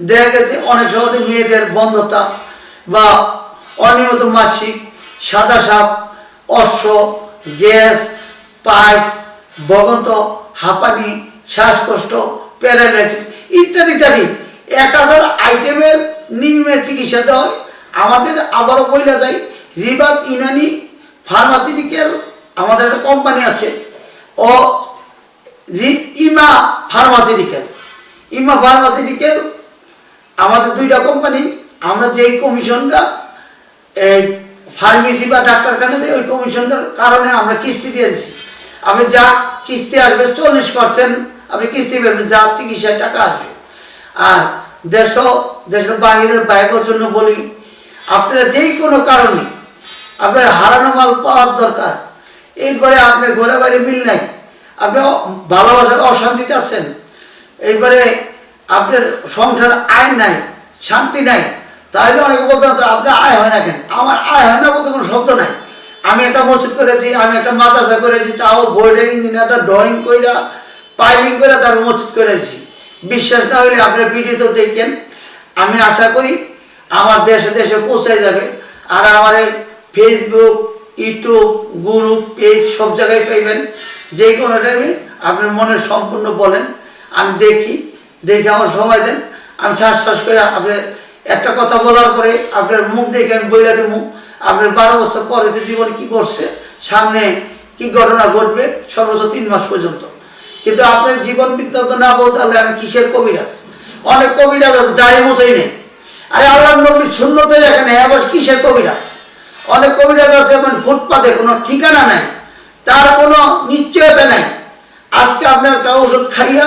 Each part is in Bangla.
দেখা গেছে অনেক সহজে মেয়েদের বন্ধতা বা অনিয়মিত মাসিক, সাদা সাপ, অশ্ব, গ্যাস পাইস বগন্ত, হাঁপানি, শ্বাসকষ্ট, প্যারালাইসিস ইত্যাদি ইত্যাদি। এক হাজার আইটেমের নিম্নে চিকিৎসা দেওয়া হয়। আমাদের আবারও বইলা যায় রিবাত ইনানি ফার্মাসিউটিক্যাল আমাদের একটা কোম্পানি আছে। ও ইমা ফার্মাসিউটিক্যাল। ইমা ফার্মাসিউটিক্যাল আমাদের দুইটা কোম্পানি আমরা যেই কমিশনটা এই ফার্মেসি বা ডাক্তারখানা দিয়ে ওই কমিশনটার কারণে আমরা কিস্তি দিয়েছি আপনি যা কিস্তি আসবে চল্লিশ পার্সেন্ট আপনি কিস্তি পাবেন, যা চিকিৎসায় টাকা আসবে। আর দেশ, দেশের বাহিরের বাইরের জন্য বলি, আপনারা যেই কোনো কারণে আপনার হারানো মাল পাওয়ার দরকার, এরপরে আপনার ঘরে বাইরে মিল নাই, আপনি ভালোবাসার অশান্তিতে আছেন, এরপরে আপনার সংসার আয় নাই, শান্তি নাই। তাহলে অনেকে বলতাম আপনার আয় হয় না কেন? আমার আয় হয় না বলতে কোনো শব্দ নাই। আমি একটা মসজিদ করেছি, আমি একটা মাদ্রাসা করেছি, তাও বোর্ডের ইঞ্জিনিয়ারটা ড্রয়িং কইরা পাইলিং করে তার মসজিদ করেছি। বিশ্বাস না হলে আপনার ভিডিও দেখেন। আমি আশা করি আমার দেশে দেশে পৌঁছে যাবে। আর আমার এই ফেসবুক ইউটিউব গ্রুপ পেজ সব জায়গায় পাইবেন। যে কোনো টাইমে আপনার মনের সম্পূর্ণ বলেন। আমি দেখি। দেখে আমার সময় দেন। আমি ঠাস ঠাস করে আপনার একটা কথা বলার পরে আপনার মুখ দেখে আমি বইলা দেবো। আপনার বারো বছর পরে তো জীবনে কি করছে সামনে কি ঘটনা ঘটবে, সর্বোচ্চ তিন মাস পর্যন্ত। কিন্তু আপনার জীবন বৃত্তান্ত না বলতে হলে আমি কিসের কবিরাজ? অনেক কবিরাজ আছে দাঁড়িয়ে মোছাই নেই। আরে আল্লাহ নবীর শূন্যতে এখানে আবার কিসের কবিরাজ? অনেক কবিরাজ আছে মানে ফুটপাতে কোনো ঠিকানা নাই, তার কোনো নিশ্চয়তা নাই। আজকে আপনি একটা ওষুধ খাইয়া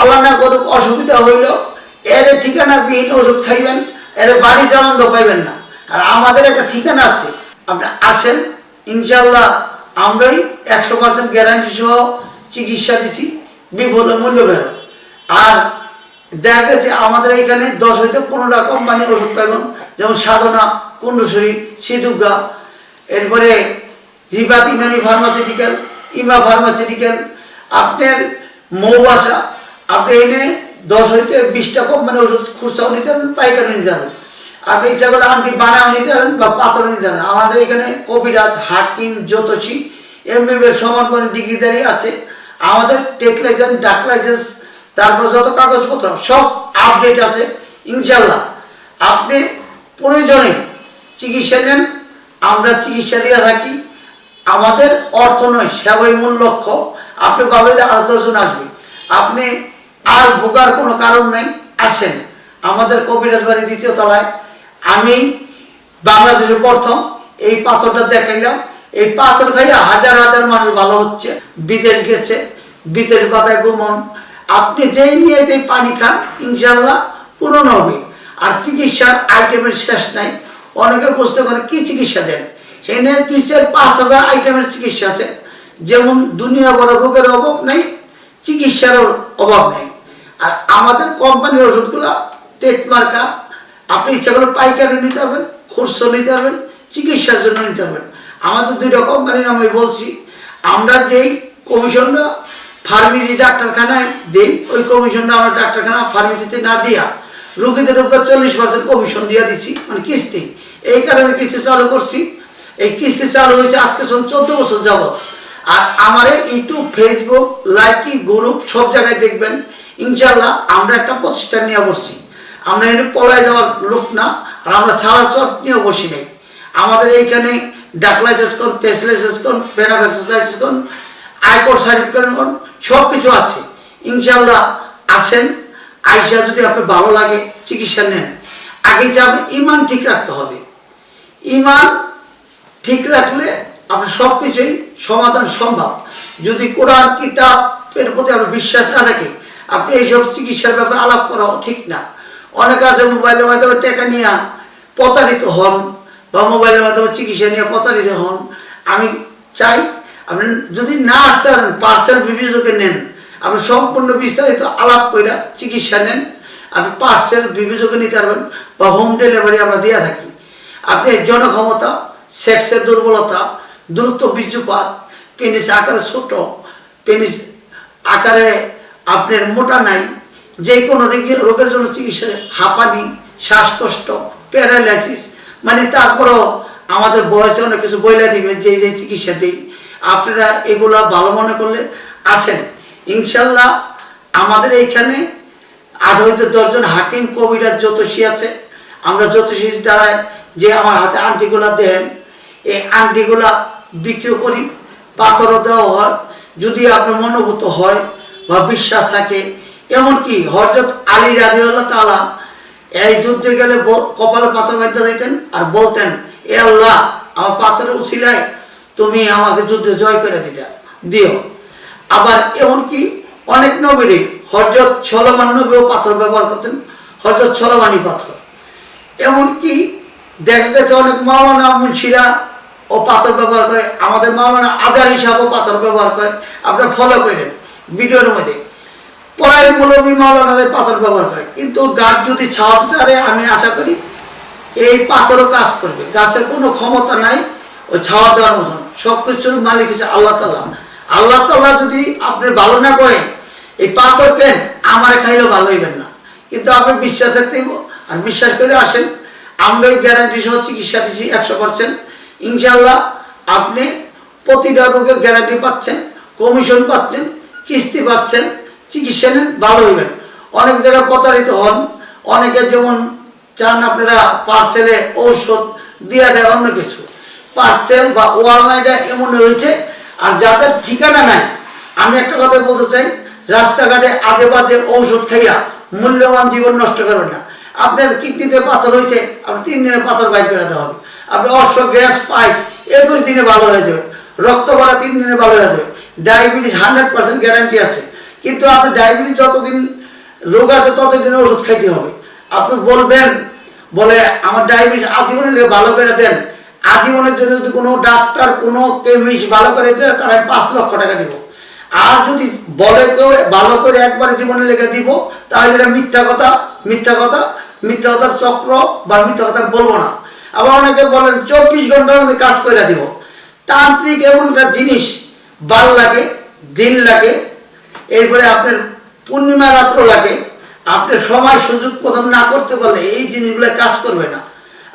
আল্লাহ না করুক অসুবিধা হইল, এর ঠিকানা বিহীন ওষুধ খাইবেন, এর বাড়ি চালান পাইবেন না। আর আমাদের একটা ঠিকানা আছে, আপনি আসেন ইনশাল্লাহ আমরাই একশো পার্সেন্ট গ্যারান্টি সহ চিকিৎসা দিচ্ছি বিপুল মূল্য বেরো। আর দেখা গেছে আমাদের এখানে দশ হইতে পনেরোটা কোম্পানির ওষুধ পাইবেন, যেমন সাধনা, কুণ্ডুশ্বরী, সিধুগা, এরপরে রিবাত ইমানি ফার্মাসিউটিক্যাল ইমা ফার্মাসিউটিক্যাল আপনার মৌবাসা আপনি এনে দশ হইতে বিশটা কোম্পানি ওষুধ খুচরাও নিতে পারেন পাইকারি নিতে আপনি ইচ্ছা করলে আপনি বানাও নিতে পারেন বা পাথর নিতে আমাদের এখানে কবিরাজ, হাকিম, জ্যোতিষী সমান মানে ডিগ্রিদারি আছে। আমাদের টেক লাইসেন্স, ডাক লাইসেন্স, তারপর যত কাগজপত্র, সব আপডেট আছে ইনশাল্লাহ আপনি প্রয়োজনে চিকিৎসা নেন, আমরা চিকিৎসা দিয়ে থাকি। আমাদের অর্থ নয় সেবাই মূল লক্ষ্য, আপনি ভাবলে আরও দশজন আসবে। আপনি আর ভোগার কোনো কারণ নেই, আসেন। আমাদের কবিরাজ বাড়ি দ্বিতীয় তলায়। আমি বাংলাদেশের প্রথম, এই পাথরটা দেখাইলাম। এই পাথর খাইয়া হাজার হাজার মানুষ ভালো হচ্ছে, বিদেশ গেছে, বিদেশ বাধায় গুমন। আপনি যেই নিয়ে যেই পানি খান ইনশাল্লাহ পূরণ হবে। আর চিকিৎসার আইটেমের শেষ নাই। অনেকে বুঝতে পারে কি চিকিৎসা দেন? হেনে দুই চার পাঁচ হাজার আইটেমের চিকিৎসা আছে। যেমন দুনিয়া বড় রোগের অভাব নেই, চিকিৎসারও অভাব নেই। আর আমাদের কোম্পানির ওষুধগুলো টেট মার্কা, আপনি ইচ্ছা করলে পাইকারি নিতে পারবেন, খুচরো নিতে পারবেন, চিকিৎসার জন্য নিতে পারবেন। আমাদের দুইটা কোম্পানির আমি বলছি, আমরা যেই কমিশনটা ফার্মেসি ডাক্তারখানায় দেই, ওই কমিশনটা আমরা ডাক্তারখানা ফার্মেসিতে না দিয়া রোগীদের উপর চল্লিশ পার্সেন্ট কমিশন দিয়ে দিচ্ছি মানে কিস্তি। এই কারণে কিস্তি চালু করছি। এই কিস্তি চালু হয়েছে আজকে সব চোদ্দ বছর যাবত আর আমার ইউটিউব ফেসবুক লাইকি গ্রুপ সব জায়গায় দেখবেন। ইনশাল্লাহ আমরা একটা প্রতিষ্ঠান নিয়ে বসছি। আমরা এখানে পলায় যাওয়ার লোক না, আর আমরা সারা চট নিয়ে বসি নাই। আমাদের এইখানে ডাক লাইসেন্স কোন টেস্ট লাইসেন্স কোন প্যারাফ্যাক্সিস লাইসেন্স কোন আয়কর সার্টিফিকেট কোন সব কিছু আছে। ইনশাল্লাহ আসেন, আইসা যদি আপনার ভালো লাগে চিকিৎসা নেন। আগে যে আপনি ইমান ঠিক রাখতে হবে। ইমান ঠিক রাখলে আপনার সব কিছুই সমাধান সম্ভব। যদি কোরআন কিতাবের প্রতি আপনার বিশ্বাস না থাকে আপনি এইসব চিকিৎসার ব্যাপারে আলাপ করা ঠিক না। অনেক আছে মোবাইলের মাধ্যমে টাকা নিয়ে প্রতারিত হন বা মোবাইলের মাধ্যমে চিকিৎসা নিয়ে প্রতারিত হন। আমি চাই আপনি যদি না আসতে পারেন পার্সেল বিবেচকে নেন, আপনি সম্পূর্ণ বিস্তারিত আলাপ করে চিকিৎসা নেন, আপনি পার্সেল বিবেচকে নিতে পারবেন বা হোম ডেলিভারি আমরা দিয়ে থাকি। আপনি জনক্ষমতা সেক্সের দুর্বলতা, দ্রুত বীর্যপাত পেনিস আকারে ছোট পেনিস আকারে আপনার মোটা নাই, যে কোনো রোগী- রোগের জন্য চিকিৎসা হাঁপানি, শ্বাসকষ্ট, প্যারালাইসিস মানে তারপরও আমাদের বয়সে অনেক কিছু বইলা দিবে, যে যে চিকিৎসা দিই। আপনারা এগুলা ভালো মনে করলে আসেন। ইনশাল্লাহ আমাদের এইখানে আট হইতে দশজন হাকিম কবিরাজ জ্যোতিষী আছে। আমরা জ্যোতিষী দ্বারায় যে আমার হাতে আংটিগুলা দেন, এই আংটিগুলা বিক্রি করি। পাথরও দেওয়া হয়। যদি আপনার মনোভূত হয় বা বিশ্বাস থাকে, এমনকি হরজত আলী রাজিউল্লাহ তালা এই যুদ্ধে গেলে কপালে পাথর বাঁধতে দিতেন আর বলতেন, এ আল্লাহ, আমার পাথরের উচিলায় তুমি আমাকে যুদ্ধে জয় করে দিতে, দিও। আবার এমনকি অনেক নবীরই হরজত ছলমান নবীও পাথর ব্যবহার করতেন হরজত ছলমানি পাথর। এমনকি দেখা গেছে অনেক মাওলানা মুন্সিরা ও পাথর ব্যবহার করে, আমাদের মাওলানা আজার হিসাবেও পাথর ব্যবহার করে। আপনারা ফলো করেন। ভিডিওর মধ্যে। পড়াই মৌলবী মাওলানাদের পাথর ব্যবহার করে। কিন্তু গাছ যদি ছাওয়াতে পারে, আমি আশা করি এই পাথরও কাজ করবে। গাছের কোনো ক্ষমতা নাই, ওই ছাওয়া দেওয়ার মতন। সব কিছুর মালিক হচ্ছে আল্লাহ তাল্লাহ আল্লাহ তাল্লাহ যদি আপনি ভালো না করেন, এই পাথর কেন? আমারে খাইলেও ভালো হইবেন না। কিন্তু আপনি বিশ্বাস থাকতে হইব। আর বিশ্বাস করে আসেন, আমরা এই গ্যারান্টি সহ চিকিৎসা দিচ্ছি একশো পার্সেন্ট ইনশাল্লাহ আপনি প্রতিটা রোগের গ্যারান্টি পাচ্ছেন কমিশন পাচ্ছেন। কিস্তি পাচ্ছেন, চিকিৎসা নেন, ভালো হইবেন। অনেক জায়গায় প্রতারিত হন, অনেকে যেমন চান আপনারা পার্সেলে ঔষধ দিয়ে দেয়, অন্য কিছু। পার্সেল বা অনলাইনটা এমন হয়েছে, আর যাদের ঠিকানা নাই, আমি একটা কথা বলতে চাই, রাস্তাঘাটে আজে বাজে ঔষধ খাইয়া মূল্যবান জীবন নষ্ট করবেন না। আপনার কিডনিতে পাথর হয়েছে, আপনি তিন দিনে পাথর বাইর করে দেওয়া হবে। আপনি অশ্ব গ্যাস, পাইস, একুশ দিনে ভালো হয়ে যাবে। রক্ত বাড়া তিন দিনে ভালো হয়ে যাবে। ডায়াবেটিস হান্ড্রেড পার্সেন্ট গ্যারান্টি আছে। কিন্তু আপনি ডায়াবেটিস যতদিন রোগ আছে ততদিন ওষুধ খাইতে হবে। আপনি বলবেন, বলে, আমার ডায়াবেটিস আজীবনে ভালো করে দেন। আজীবনের জন্য যদি কোনো ডাক্তার, কোনো কেমিস্ট ভালো করে দেয় তার পাঁচ লক্ষ টাকা দিব। আর যদি বলে কেউ ভালো করে একবারে জীবনে লেগে দিব, তাহলে এটা মিথ্যা কথা মিথ্যা কথা, মিথ্যা কথার চক্র বা মিথ্যা কথা বলব না। আবার অনেকে বলেন, চব্বিশ ঘণ্টার মধ্যে কাজ করে দিব। তান্ত্রিক এমন একটা জিনিস ভালো লাগে, দিন লাগে, এরপরে আপনার পূর্ণিমা রাত্র লাগে আপনার সময় সুযোগ প্রদান না করতে পারলে এই জিনিসগুলো কাজ করবে না।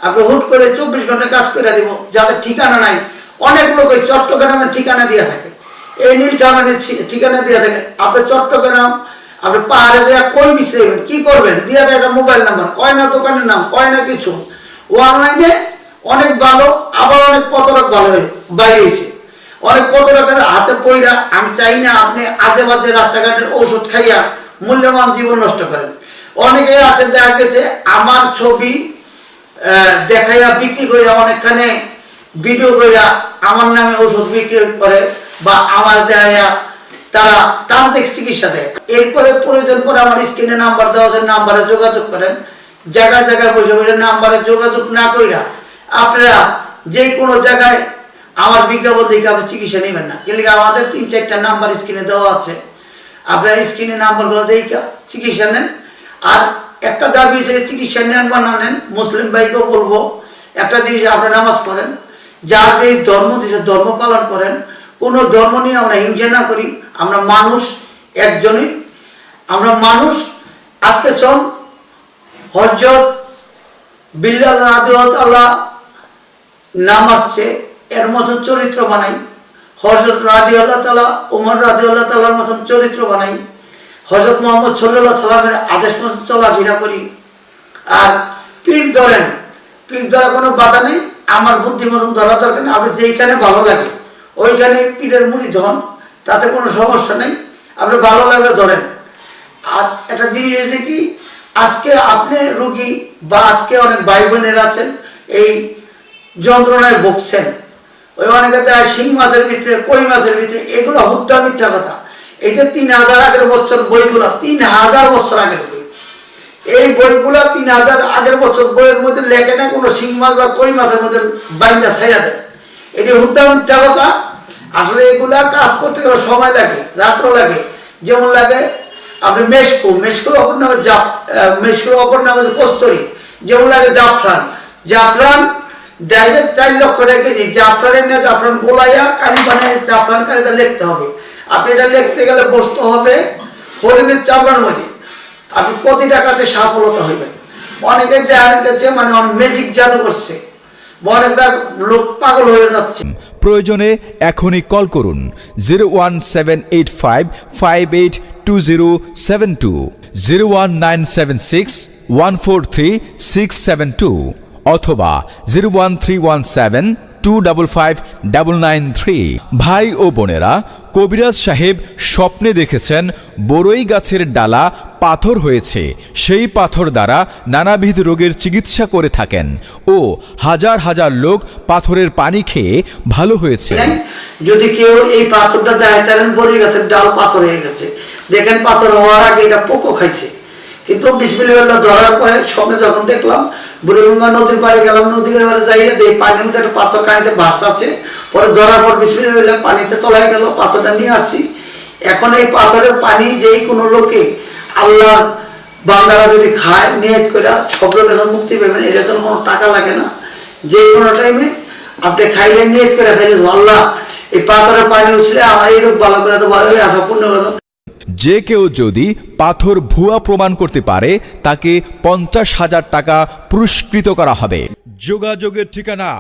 আপনি হুট করে চব্বিশ ঘণ্টা কাজ করে দিব, যাদের ঠিকানা নাই, অনেক লোক ওই চট্টগ্রামের ঠিকানা দিয়ে থাকে। এই নীলকামানের ঠিকানা দিয়ে থাকে। আপনি চট্টগ্রাম, আপনি পাহাড়ে যায় কই মিশাইবেন কি করবেন? দিয়ে দেয় একটা মোবাইল নাম্বার। কয় না দোকানের নাম, কয় না কিছু। অনলাইনে অনেক ভালো, আবার অনেক প্রতারক ভালো হয়ে- অনেক প্রতারকের হাতে পইরা আমি চাই না আপনি আজে বাজে রাস্তাঘাটের ঔষধ খাইয়া মূল্যবান জীবন নষ্ট করেন। অনেকে আছে দেখা গেছে, আমার ছবি দেখাইয়া বিক্রি কইরা অনেকখানে ভিডিও কইরা আমার নামে ওষুধ বিক্রি করে বা আমার দেখাইয়া তারা তান্ত্রিক চিকিৎসা দেয়। এরপরে প্রয়োজন পরে আমার স্ক্রিনে নাম্বার দেওয়া আছে, নাম্বারে যোগাযোগ করেন। জায়গায় জায়গায় বসে বসে নাম্বারে যোগাযোগ না কইরা আপনারা যে কোনো জায়গায় আমার বিজ্ঞাপন দেখে আপনি চিকিৎসা নেবেন না। কিন্তু আমাদের তিন, চারটা নাম্বার স্ক্রিনে দেওয়া আছে। আপনার স্ক্রিনে নাম্বারগুলো দেখে চিকিৎসা নেন। আর একটা দাবি আছে চিকিৎসা নেন বা না নেন, মুসলিম ভাইকেও বলব, একটা জিনিস আপনারা নামাজ পড়েন, যার যে ধর্ম দিছে, ধর্ম পালন করেন, কোনো ধর্ম নিয়ে আমরা হিংসা না করি। আমরা মানুষ একজনই। আমরা মানুষ, আজকে চল, হজরত বিল্লাল রাদিয়াল্লাহু নাম আসছে এর মতন চরিত্র বানাই। হজরত রাদি আল্লাহ তালা উমর রাজি আল্লাহ তালার মতন চরিত্র বানাই। হজরত মোহাম্মদ সাল্লাহ সাল্লামের আদেশ মতন চলাফেরা করি। আর পীর ধরেন, পীর ধরা কোনো বাধা নেই, আমার বুদ্ধি মতন ধরা দরকার নেই, আপনি যেইখানে ভালো লাগে, ওইখানে পীরের মুড়ি ধন, তাতে কোনো সমস্যা নেই, আপনি ভালো লাগলে ধরেন। আর একটা জিনিস হয়েছে কি, আজকে আপনি রুগী বা আজকে অনেক ভাই বোনেরা আছেন, এই যন্ত্রণায় ভুগছেন। ওই অনেকে দেয় শিং মাছের ভিতরে, কই মাছের ভিতরে, এগুলো হুদ্দা মিথ্যা কথা। এই যে তিন হাজার আগের বছর বইগুলো, তিন হাজার বছর আগের বই। এই বইগুলো তিন হাজার আগের বছর বইয়ের মধ্যে লেখে না, কোনো শিং মাছ বা কই মাছের মধ্যে বাইন্দা ছাইরা দেয়। এটি হুদ্দা মিথ্যা কথা। আসলে এগুলা কাজ করতে গেলে সময় লাগে রাত্র লাগে। যেমন লাগে আপনি মেশকো, মেশকোর অপর নামে জাপ মেশকোর অপর নামে কস্তরি। যেমন লাগে জাফরান। জাফরান ডাইরেক্ট চার লক্ষ টাকা কেজি জাফরানের না জাফরান গোলাইয়া কালি বানায় জাফরান কালিটা লিখতে হবে। আপনি এটা লিখতে গেলে বসতে হবে হরিণের চামড়ার মধ্যে। আপনি প্রতিটা কাছে সফলতা হইবেন অনেকে দেখা গেছে মানে ম্যাজিক জাদু করছে। অনেকটা লোক পাগল হয়ে যাচ্ছে। প্রয়োজনে এখনই কল করুন zero one seven eight five five eight two zero seven two zero one nine seven six one four three six seven two অথবা জিরো ভাই ও বোনেরা, কবিরাজ সাহেব স্বপ্নে দেখেছেন বড়ই গাছের ডালা পাথর হয়েছে। সেই পাথর দ্বারা নানাবিধ রোগের চিকিৎসা করে থাকেন ও হাজার হাজার লোক পাথরের পানি খেয়ে ভালো হয়েছে। যদি কেউ এই পাথরটা দেয়, তাহলে বড়ি গাছের ডাল পাথর হয়ে গেছে। দেখেন, পাথর হওয়ার আগে এটা পোকো খাইছে। কিন্তু বিসমিল্লা ধরার পরে স্বপ্নে যখন দেখলাম বুড়িগঙ্গা নদীর পাড়ে গেলাম, নদীর পাড়ে যাইয়ে দেখি পানির মধ্যে একটা পাথর কানিতে ভাসতে পরে ধরার পর বিসমিল্লা পানিতে তলায় গেল, পাথরটা নিয়ে আসছি। এখন এই পাথরের পানি যেই কোনো লোকে আল্লাহর বান্দারা যদি খায়, নিয়ত করে সব লোকের মুক্তি পাবেন এটা তো কোনো টাকা লাগে না। যে কোনো টাইমে আপনি খাইলে নিয়ত করে খাইলে আল্লাহ, এই পাথরের পানি উঠলে আমার এই রোগ ভালো করে দেবো এই আশা পূর্ণ করে যে কেউ যদি পাথর ভুয়া প্রমাণ করতে পারে, তাকে পঞ্চাশ হাজার টাকা পুরস্কৃত করা হবে। যোগাযোগের ঠিকানা,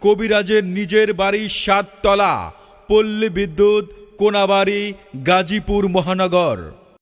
কবিরাজের নিজের বাড়ি সাততলা, পল্লী বিদ্যুৎ, কোনাবাড়ি, গাজীপুর মহানগর।